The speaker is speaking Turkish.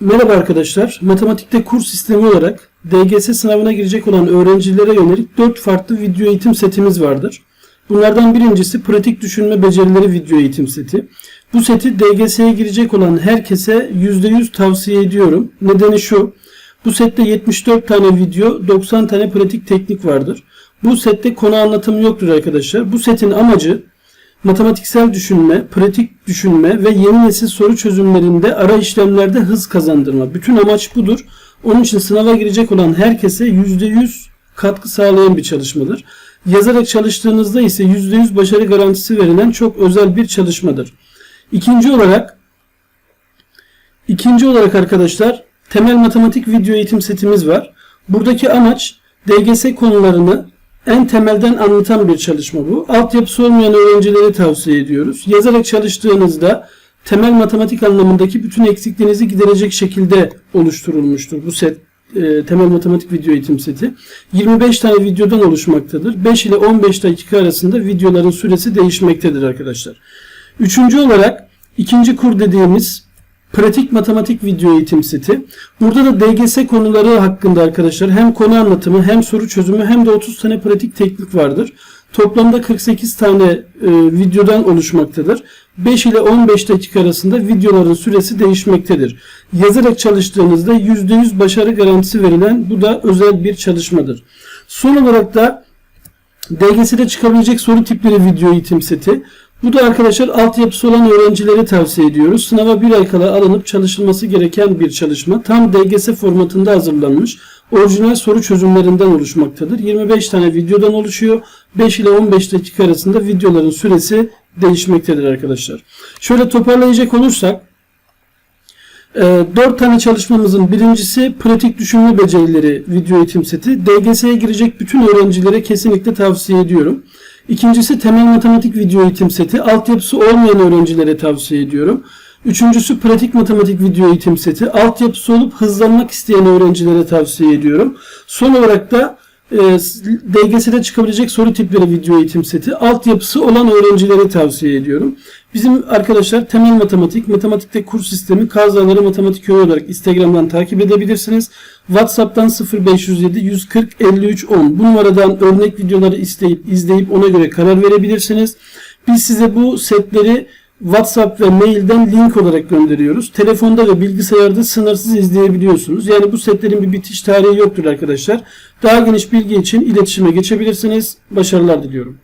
Merhaba arkadaşlar. Matematikte kurs sistemi olarak DGS sınavına girecek olan öğrencilere yönelik 4 farklı video eğitim setimiz vardır. Bunlardan birincisi pratik düşünme becerileri video eğitim seti. Bu seti DGS'ye girecek olan herkese %100 tavsiye ediyorum. Nedeni şu. Bu sette 74 tane video, 90 tane pratik teknik vardır. Bu sette konu anlatımı yoktur arkadaşlar. Bu setin amacı matematiksel düşünme, pratik düşünme ve yeni nesil soru çözümlerinde ara işlemlerde hız kazandırma. Bütün amaç budur. Onun için sınava girecek olan herkese %100 katkı sağlayan bir çalışmadır. Yazarak çalıştığınızda ise %100 başarı garantisi verilen çok özel bir çalışmadır. İkinci olarak ikinci olarak arkadaşlar temel matematik video eğitim setimiz var. Buradaki amaç DGS konularını en temelden anlatan bir çalışma bu. Altyapısı olmayan öğrencileri tavsiye ediyoruz. Yazarak çalıştığınızda temel matematik anlamındaki bütün eksikliğinizi giderecek şekilde oluşturulmuştur bu set e, temel matematik video eğitim seti. 25 tane videodan oluşmaktadır. 5 ile 15 dakika arasında videoların süresi değişmektedir arkadaşlar. Üçüncü olarak ikinci kur dediğimiz pratik matematik video eğitim seti. Burada da DGS konuları hakkında arkadaşlar hem konu anlatımı hem soru çözümü hem de 30 tane pratik teknik vardır. Toplamda 48 tane e, videodan oluşmaktadır. 5 ile 15 dakika arasında videoların süresi değişmektedir. Yazarak çalıştığınızda %100 başarı garantisi verilen bu da özel bir çalışmadır. Son olarak da DGS'de çıkabilecek soru tipleri video eğitim seti. Bu da arkadaşlar altyapısı olan öğrencilere tavsiye ediyoruz. Sınava bir ay kala alınıp çalışılması gereken bir çalışma. Tam DGS formatında hazırlanmış. Orijinal soru çözümlerinden oluşmaktadır. 25 tane videodan oluşuyor. 5 ile 15 dakika arasında videoların süresi değişmektedir arkadaşlar. Şöyle toparlayacak olursak 4 tane çalışmamızın birincisi pratik düşünme becerileri video eğitim seti. DGS'ye girecek bütün öğrencilere kesinlikle tavsiye ediyorum. İkincisi temel matematik video eğitim seti. Altyapısı olmayan öğrencilere tavsiye ediyorum. Üçüncüsü pratik matematik video eğitim seti. Altyapısı olup hızlanmak isteyen öğrencilere tavsiye ediyorum. Son olarak da e, DGS'de çıkabilecek soru tipleri video eğitim seti. Altyapısı olan öğrencilere tavsiye ediyorum. Bizim arkadaşlar temel matematik, matematikte kurs sistemi, Kazdaları Matematik Köyü olarak Instagram'dan takip edebilirsiniz. WhatsApp'tan 0507 140 53 10 bu numaradan örnek videoları isteyip izleyip ona göre karar verebilirsiniz. Biz size bu setleri WhatsApp ve mailden link olarak gönderiyoruz. Telefonda ve bilgisayarda sınırsız izleyebiliyorsunuz. Yani bu setlerin bir bitiş tarihi yoktur arkadaşlar. Daha geniş bilgi için iletişime geçebilirsiniz. Başarılar diliyorum.